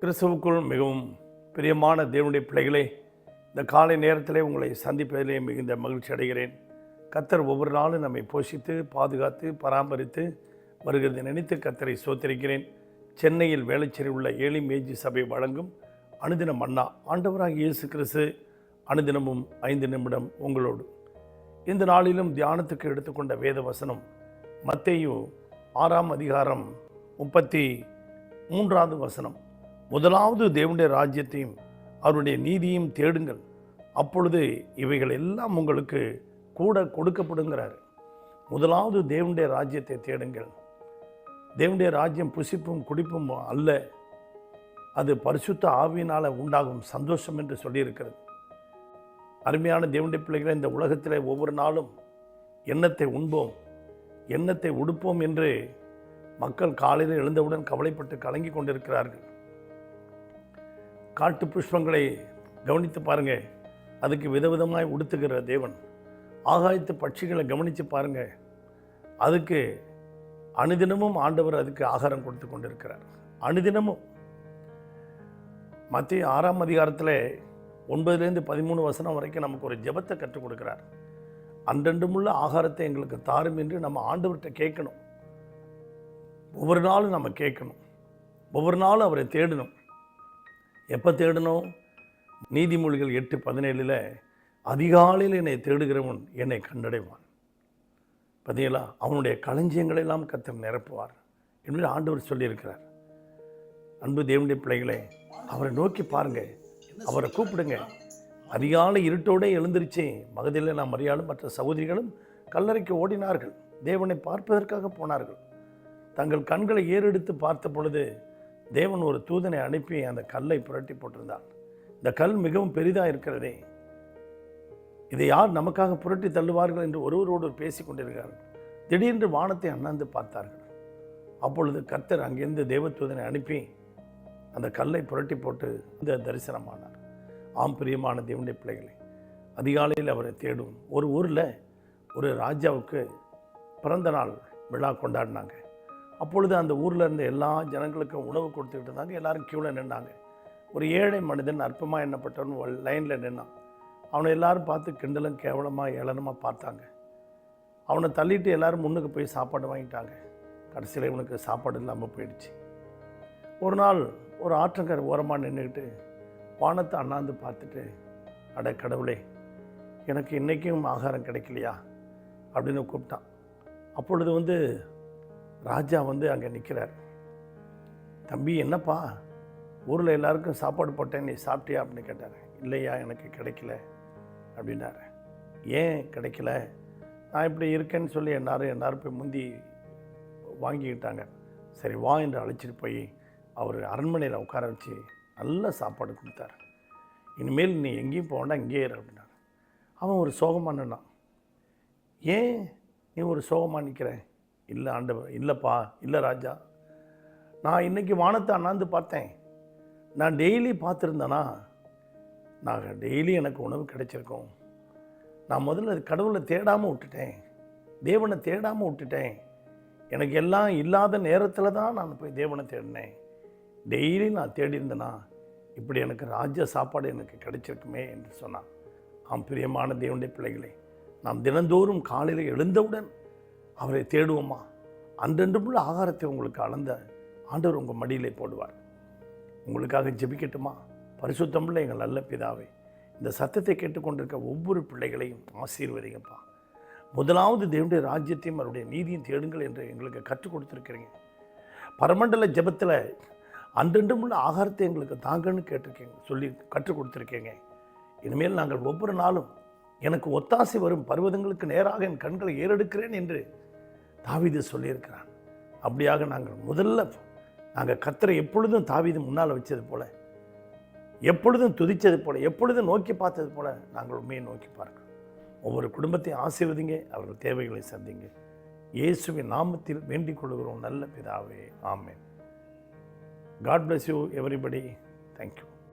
கிறிஸ்துவுக்குள் மிகவும் பிரியமான தேவனுடைய பிள்ளைகளே இந்த காலை நேரத்திலே உங்களை சந்திப்பதிலே மிகுந்த மகிழ்ச்சி அடைகிறேன். கத்தர் ஒவ்வொரு நாளும் நம்மை போஷித்து பாதுகாத்து பராமரித்து வருகிறதை நினைத்து கத்தரை சோத்திருக்கிறேன். சென்னையில் வேளச்சேரி உள்ள ஏழி மேஜி சபை வழங்கும் அனுதினம் அண்ணா ஆண்டவராக இயேசு கிறிஸ்து அனுதினமும் ஐந்து நிமிடம் உங்களோடு. இந்த நாளிலும் தியானத்துக்கு எடுத்துக்கொண்ட வேத வசனம் மத்தேயு ஆறாம் அதிகாரம் முப்பத்தி மூன்றாவது வசனம். முதலாவது தேவனுடைய ராஜ்யத்தையும் அவருடைய நீதியையும் தேடுங்கள். அப்பொழுது இவைகள் எல்லாம் உங்களுக்கு கூட கொடுக்கப்படுங்கிறார். முதலாவது தேவனுடைய ராஜ்யத்தை தேடுங்கள். தேவனுடைய ராஜ்யம் புசிப்பும் குடிப்பும் அல்ல. அது பரிசுத்த ஆவியினால் உண்டாகும் சந்தோஷம் என்று சொல்லியிருக்கிறது. அருமையான தேவனுடைய பிள்ளைகளை இந்த உலகத்தில் ஒவ்வொரு நாளும் எண்ணத்தை உண்போம் எண்ணத்தை உடுப்போம் என்று மக்கள் காலையில் எழுந்தவுடன் கவலைப்பட்டு கலங்கி கொண்டிருக்கிறார்கள். காட்டு புஷ்பங்களை கவனித்து பாருங்கள் அதுக்கு விதவிதமாய் உடுத்துகிற தேவன். ஆகாயத்து பட்சிகளை கவனித்து பாருங்கள் அதுக்கு அனுதினமும் ஆண்டவர் அதுக்கு ஆகாரம் கொடுத்து கொண்டிருக்கிறார். அனுதினமும். மத்திய ஆறாம் அதிகாரத்தில் ஒன்பதுலேருந்து பதிமூணு வசனம் வரைக்கும் நமக்கு ஒரு ஜெபத்தை கற்றுக் கொடுக்குறார். அன்றன்றுமுள்ள ஆகாரத்தை எங்களுக்கு தாரும் என்று நம்ம ஆண்டவர்கிட்ட கேட்கணும். ஒவ்வொரு நாளும் நம்ம கேட்கணும். ஒவ்வொரு நாளும் அவரை தேடணும். எப்போ தேடணும்? நீதிமொழிகள் எட்டு பதினேழில் அதிகாலையில் என்னை தேடுகிறவன் என்னை கண்டடைவான். பார்த்தீங்களா அவனுடைய களஞ்சியங்களை எல்லாம் கத்தர் நிரப்புவார் என்று ஆண்டவர் சொல்லியிருக்கிறார். அன்பு தேவனுடைய பிள்ளைகளே அவரை நோக்கி பாருங்கள் அவரை கூப்பிடுங்க. அதிகாலை இருட்டோடே எழுந்திருச்சு மகதியில் நாம் மரியாளும் மற்ற சகோதரிகளும் கல்லறைக்கு ஓடினார்கள். தேவனை பார்ப்பதற்காக போனார்கள். தங்கள் கண்களை ஏறெடுத்து பார்த்த பொழுது தேவன் ஒரு தூதனை அனுப்பி அந்த கல்லை புரட்டி போட்டிருந்தார். இந்த கல் மிகவும் பெரிதாக இருக்கிறதே. இதை யார் நமக்காக புரட்டி தள்ளுவார்கள் என்று ஒருவரோடு பேசி கொண்டிருக்கிறார்கள் திடீரென்று வானத்தை அண்ணாந்து பார்த்தார்கள். அப்பொழுது கர்த்தர் அங்கிருந்து தேவதூதனை அனுப்பி அந்த கல்லை புரட்டி போட்டு இந்த தரிசனமானார். ஆம் பிரியமான தேவனுடைய பிள்ளைகளை அதிகாலையில் அவரை தேடும் ஒரு ஊரில் ஒரு ராஜாவுக்கு பிறந்த நாள் விழா கொண்டாடினாங்க. அப்பொழுது அந்த ஊரில் இருந்த எல்லா ஜனங்களுக்கும் உணவு கொடுத்துக்கிட்டு இருந்தாங்க. எல்லாரும் க்யூவில் நின்றாங்க ஒரு ஏழை மனிதன் அற்பமாக எண்ணப்பட்டவன் லைனில் நின்னான். அவனை எல்லாரும் பார்த்து கிண்டலும் கேவலமாக ஏளனமாக பார்த்தாங்க. அவனை தள்ளிட்டு எல்லாரும் முன்னுக்கு போய் சாப்பாடு வாங்கிட்டாங்க. கடைசியில் இவனுக்கு சாப்பாடு இல்லாமல் போயிடுச்சு. ஒரு நாள் ஒரு ஆற்றங்கரை ஓரமாக நின்றுக்கிட்டு வானத்தை அண்ணாந்து பார்த்துட்டு அட கடவுளே எனக்கு இன்றைக்கும் ஆகாரம் கிடைக்கலையா? அப்படின்னு கூப்பிட்டான். அப்பொழுது வந்து ராஜா வந்து அங்கே நிற்கிறார். தம்பி என்னப்பா? ஊரில் எல்லாருக்கும் சாப்பாடு போட்டேன் நீ சாப்பிட்டியா? அப்படின்னு கேட்டார். இல்லையா எனக்கு கிடைக்கல அப்படின்னாரு. ஏன் கிடைக்கல? நான் இப்படி இருக்கேன்னு சொல்லி எல்லாரும் எல்லாரும் போய் முந்தி வாங்கிக்கிட்டாங்க. சரி வா என்று அழைச்சிட்டு போய் அவர் அரண்மனையில் உட்கார வச்சு நல்ல சாப்பாடு கொடுத்தாரு. இனிமேல் நீ எங்கேயும் போக வேண்டாம் இங்கேயே இரு அப்படின்னாரு. அவன் ஒரு சோகமாக நின்னான். ஏன் நீ ஒரு சோகமாக நிற்கிறேன் இல்லை ஆண்டவர் இல்லைப்பா இல்லை ராஜா. நான் இன்றைக்கி வானத்தை அண்ணாந்து பார்த்தேன். நான் டெய்லி பார்த்துருந்தேனா நான் டெய்லி எனக்கு உணவு கிடைச்சிருக்கோம். நான் முதல்ல கடவுளை தேடாமல் விட்டுட்டேன். தேவனை தேடாமல் விட்டுட்டேன். எனக்கு எல்லாம் இல்லாத நேரத்தில் தான் நான் போய் தேவனை தேடினேன். டெய்லி நான் தேடி இருந்தேனா இப்படி எனக்கு ராஜ்ய சாப்பாடு எனக்கு கிடைச்சிருக்குமே என்று சொன்னான். ஆம் பிரியமான தேவனுடைய பிள்ளைகளே நாம் தினந்தோறும் காலையில் எழுந்தவுடன் அவரை தேடுவோமா? அன்றென்றுமுள்ள ஆகாரத்தை உங்களுக்கு அளந்த ஆண்டவர் உங்கள் மடியிலே போடுவார். உங்களுக்காக ஜெபிக்கட்டுமா? பரிசுத்தமுள்ள எங்கள் நல்ல பிதாவே இந்த சத்தத்தை கேட்டுக்கொண்டிருக்க ஒவ்வொரு பிள்ளைகளையும் ஆசீர்வதிங்கப்பா. முதலாவது தேவனுடைய ராஜ்யத்தையும் அவருடைய நீதியும் தேடுங்கள் என்று எங்களுக்கு கற்றுக் கொடுத்துருக்கிறீங்க. பரமண்டல ஜெபத்தில் அன்றென்றும் உள்ள ஆகாரத்தை எங்களுக்கு தாங்கன்னு கேட்டிருக்கீங்க சொல்லி கற்றுக் கொடுத்துருக்கீங்க. இனிமேல் நாங்கள் ஒவ்வொரு நாளும் எனக்கு ஒத்தாசை வரும் பர்வதங்களுக்கு நேராக என் கண்களை ஏறெடுக்கிறேன் என்று தாவிது சொல்லியிருக்கிறான். அப்படியாக நாங்கள் முதல்ல நாங்கள் கத்தரை எப்பொழுதும் தாவிது முன்னால் வச்சது போல எப்பொழுதும் துதித்தது போல எப்பொழுதும் நோக்கி பார்த்தது போல நாங்கள் உண்மையை நோக்கி பார்க்கிறோம். ஒவ்வொரு குடும்பத்தையும் ஆசீர்வதிங்க அவர்கள் தேவைகளை சந்திங்க. இயேசுவின் நாமத்தில் வேண்டிக் கொள்கிறோம் நல்ல பிதாவே ஆமேன். God bless you everybody thank you